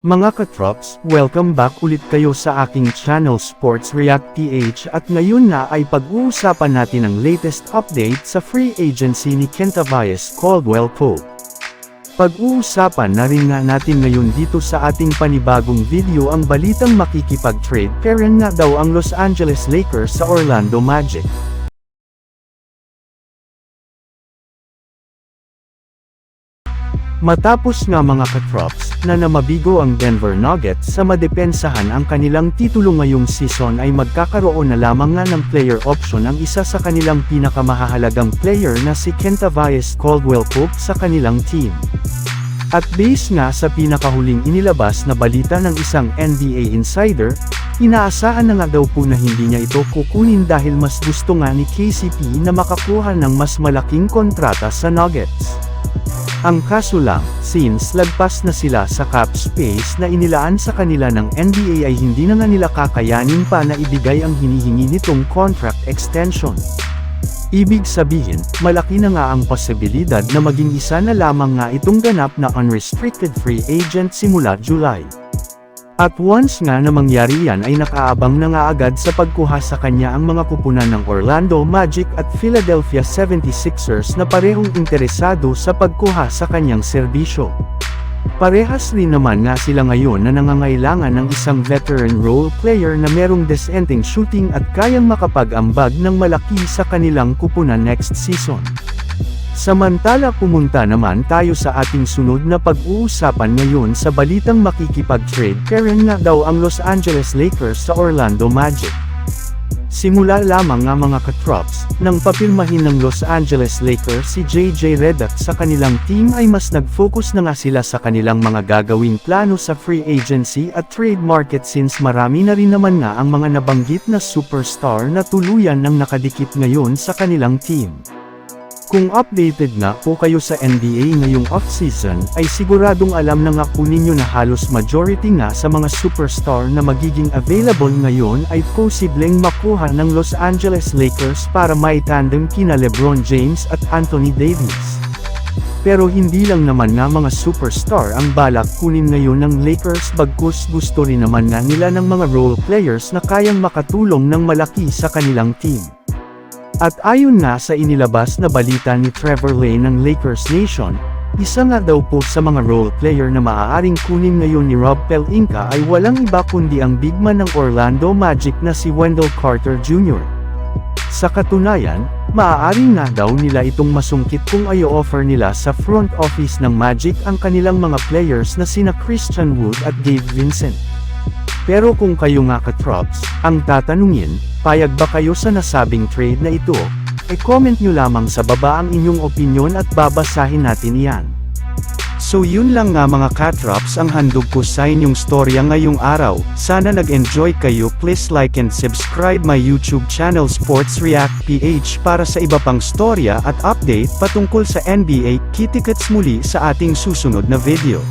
Mga katrops, welcome back ulit kayo sa aking channel Sports React PH at ngayon na ay pag-uusapan natin ang latest update sa free agency ni Kentavious Caldwell Pope. Pag-uusapan na rin nga natin ngayon dito sa ating panibagong video ang balitang makikipag-trade karen nga daw ang Los Angeles Lakers sa Orlando Magic. Matapos nga mga katrops, na namabigo ang Denver Nuggets sa madepensahan ang kanilang titulo ngayong season ay magkakaroon na lamang nga ng player option ang isa sa kanilang pinakamahalagang player na si Kentavious Caldwell Pope sa kanilang team. At base nga sa pinakahuling inilabas na balita ng isang NBA insider, inaasahan na nga daw po na hindi niya ito kukunin dahil mas gusto nga ni KCP na makakuha ng mas malaking kontrata sa Nuggets. Ang kaso lang, since lagpas na sila sa cap space na inilaan sa kanila ng NBA ay hindi na nga nila kakayanin pa na ibigay ang hinihingi nitong contract extension. Ibig sabihin, malaki na nga ang posibilidad na maging isa na lamang nga itong ganap na unrestricted free agent simula July. At once nga na mangyari yan ay nakaabang na nga agad sa pagkuha sa kanya ang mga kupunan ng Orlando Magic at Philadelphia 76ers na parehong interesado sa pagkuha sa kanyang serbisyo. Parehas rin naman nga sila ngayon na nangangailangan ng isang veteran role player na merong desenteng shooting at kayang makapag-ambag ng malaki sa kanilang kupunan next season. Samantala pumunta naman tayo sa ating sunod na pag-uusapan ngayon sa balitang makikipag-trade karen nga daw ang Los Angeles Lakers sa Orlando Magic. Simula lamang nga mga katrops, nang papirmahin ng Los Angeles Lakers si JJ Redick sa kanilang team ay mas nag-focus na nga sila sa kanilang mga gagawing plano sa free agency at trade market since marami na rin naman nga ang mga nabanggit na superstar na tuluyan ng nakadikit ngayon sa kanilang team. Kung updated na po kayo sa NBA ngayong off-season, ay siguradong alam na nga po ninyo na halos majority nga sa mga superstar na magiging available ngayon ay posibleng makuha ng Los Angeles Lakers para may tandem kina LeBron James at Anthony Davis. Pero hindi lang naman nga mga superstar ang balak kunin ngayon ng Lakers bagkus gusto rin naman nga nila ng mga role players na kayang makatulong ng malaki sa kanilang team. At ayon nga sa inilabas na balita ni Trevor Lane ng Lakers Nation, isa nga daw po sa mga role player na maaaring kunin ngayon ni Rob Pelinka ay walang iba kundi ang big man ng Orlando Magic na si Wendell Carter Jr. Sa katunayan, maaari nga daw nila itong masungkit kung ayo offer nila sa front office ng Magic ang kanilang mga players na sina Christian Wood at Dave Vincent. Pero kung kayo nga katrops, ang tatanungin, payag ba kayo sa nasabing trade na ito? E-comment nyo lamang sa baba ang inyong opinion at babasahin natin iyan. So yun lang nga mga katrops ang handog ko sa inyong storya ngayong araw, sana nag-enjoy kayo please like and subscribe my YouTube channel Sports React PH para sa iba pang storya at update patungkol sa NBA, kitikets muli sa ating susunod na video.